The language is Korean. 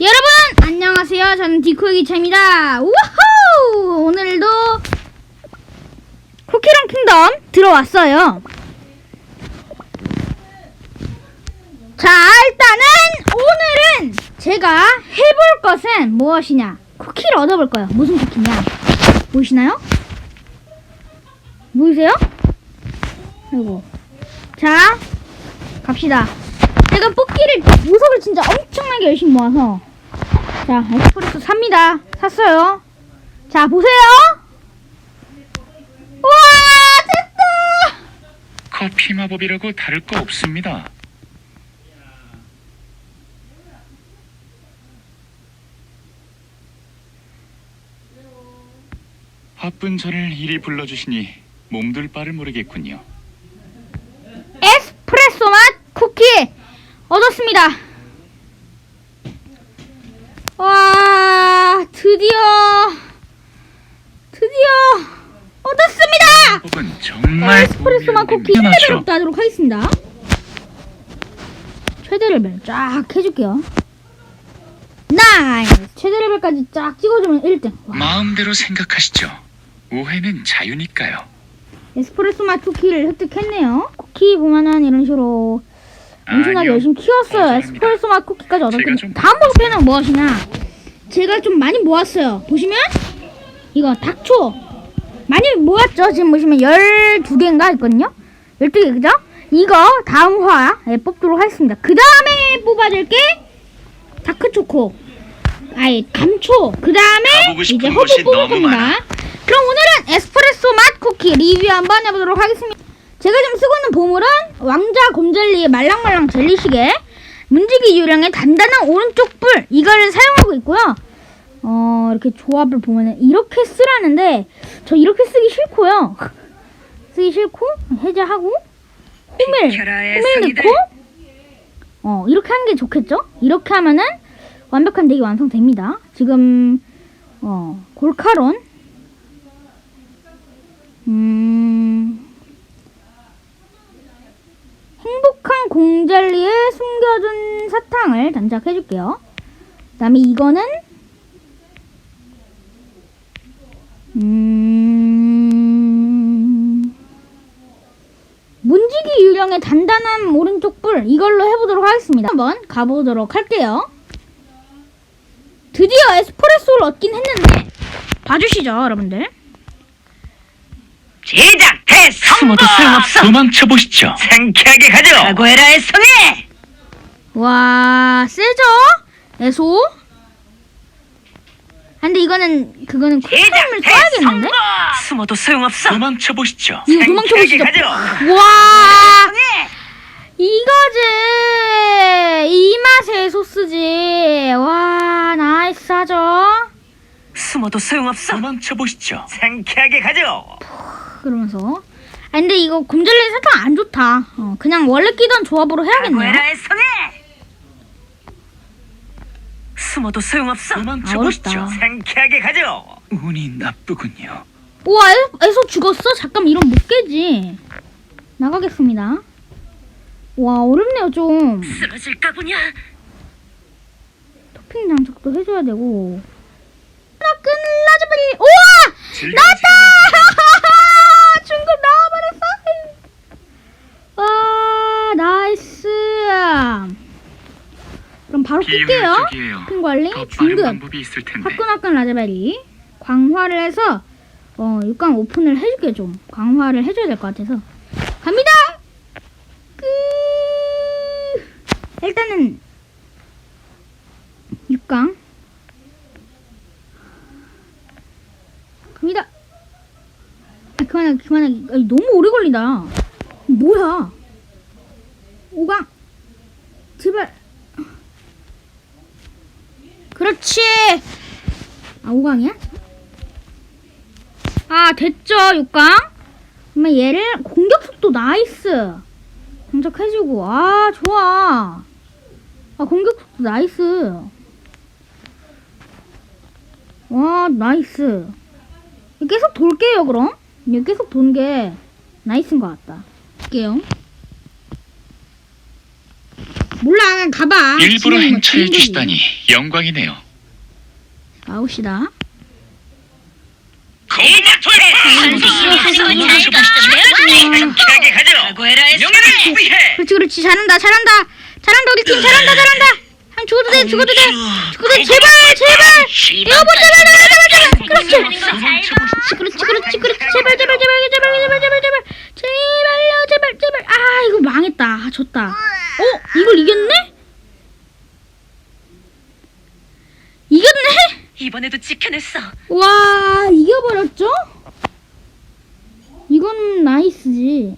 여러분 안녕하세요. 저는 디코의 기차입니다. 우후! 오늘도 쿠키랑 킹덤 들어왔어요. 자 일단은 오늘은 제가 해볼 것은 무엇이냐? 쿠키를 얻어볼 거예요. 무슨 쿠키냐? 보이시나요? 보이세요? 아이고. 자 갑시다. 제가 뽑기를 무석을 진짜 엄청나게 열심히 모아서 자 에스프레소 삽니다. 샀어요. 자 보세요. 와 됐다. 커피 마법이라고 다를 거 없습니다. 바쁜 저를 이리 불러주시니 몸둘 바를 모르겠군요. 에스프레소 맛 쿠키 얻었습니다. 와 드디어 드디어 얻었습니다. 정말 에스프레소 맛 쿠키 보기 최대 레벨 힘들죠. 하도록 하겠습니다. 최대 레벨 쫙 해줄게요. 나이스 최대 레벨까지 쫙 찍어주면 1등. 와, 마음대로 생각하시죠. 오해는 자유니까요. 에스프레소 맛 쿠키를 획득했네요. 쿠키 보면은 이런 식으로 엄청나게. 열심히 키웠어요. 감사합니다. 에스프레소 맛 쿠키까지 얻었거든요. 좀 다음 목표는 무엇이냐? 제가 좀 많이 모았어요. 보시면 이거 닥초 많이 모았죠. 지금 보시면 12개인가 있거든요. 12개 그죠? 이거 다음 화에 뽑도록 하겠습니다. 그 다음에 뽑아줄 게 다크초코 아니 감초 그 다음에 이제 허브 뽑을 겁니다. 많아. 그럼 오늘은 에스프레소 맛 쿠키 리뷰 한번 해보도록 하겠습니다. 제가 지금 쓰고 있는 보물은 왕자 곰젤리의 말랑말랑 젤리시계 문지기 유령의 단단한 오른쪽 뿔 이거를 사용하고 있고요. 어 이렇게 조합을 보면은 이렇게 쓰라는데 저 이렇게 쓰기 싫고요. 쓰기 싫고 해제하고 호밀 호밀 넣고 어 이렇게 하는 게 좋겠죠? 이렇게 하면은 완벽한 덱이 완성됩니다. 지금 어 골카론 음 행복한 공젤리에 숨겨둔 사탕을 단착해줄게요. 그 다음에 이거는 음 문지기 유령의 단단한 오른쪽 뿔 이걸로 해보도록 하겠습니다. 한번 가보도록 할게요. 드디어 에스프레소를 얻긴 했는데 봐주시죠 여러분들. 제작 대성공! 숨어도 소용없어. 도망쳐 보시죠. 상쾌하게 가죠! 각오해라 애송이! 와 세죠? 에소? 아, 근데 이거는 그거는 쿨타임을 써야겠는데? 숨어도 소용없어. 도망쳐 보시죠. 이거 도망쳐 보시죠. 가죠! 와! 이거지 이 맛의 소스지. 와 나이스하죠? 숨어도 소용없어. 도망쳐 보시죠. 상쾌하게 가죠! 그러면서 아 근데 이거 곰젤리 사탕 안 좋다. 어, 그냥 원래 끼던 조합으로 해야겠네요. 각오해라 애송이! 숨어도 소용없어. 도망쳐 아, 보시죠. 어렵다. 상쾌하게 가죠! 운이 나쁘군요. 우와 에- 에소 죽었어? 잠깐 이런 못 깨지. 나가겠습니다. 와 어렵네요 좀. 쓰러질까 보냐. 토핑 장착도 해줘야 되고. 나끈 라즈베리. 우와! 나왔다! 중급 나와버렸어. 와 나이스. 그럼 바로 끌게요. 쪽이에요. 토핑 관리 중급. 화끈화끈 라즈베리. 광화를 해서 어 6강 오픈을 해줄게 좀. 광화를 해줘야 될 것 같아서. 갑니다. 끝. 일단은 6강 갑니다. 아, 그만하게 그만하게 아니, 너무 오래 걸린다. 뭐야? 5강 제발. 그렇지. 아 5강이야? 아 됐죠 6강. 그러면 얘를 공격 속도 나이스. 장착해주고 아 좋아. 아 공격 속도 나이스. 와 나이스. 계속 돌게요 그럼. 계속 도는 게 나이스인 것 같다. 볼게요. 몰라 그냥 가봐. 일부러 지금 뭐 행차해. 주시다니 영광이네요. 가죠. 각오해라 명예를 위해. 그렇지 그렇지. 잘한다 잘한다. 잘한다 우리 팀. 잘한다 잘한다. 한 죽어도 돼 죽어도 돼. 죽어도 돼. 제발 제발. 여보 제발 제발 제발 제발. 그렇지. 그렇지 그렇지 그렇지 제발 제발 제발 제발 제발 제발 제발. 제발요 제발 제발. 아 이거 망했다. 아, 졌다 어 이걸 이겼네 이번에도 지켜냈어. 와 이겨버렸죠? 이건 나이스지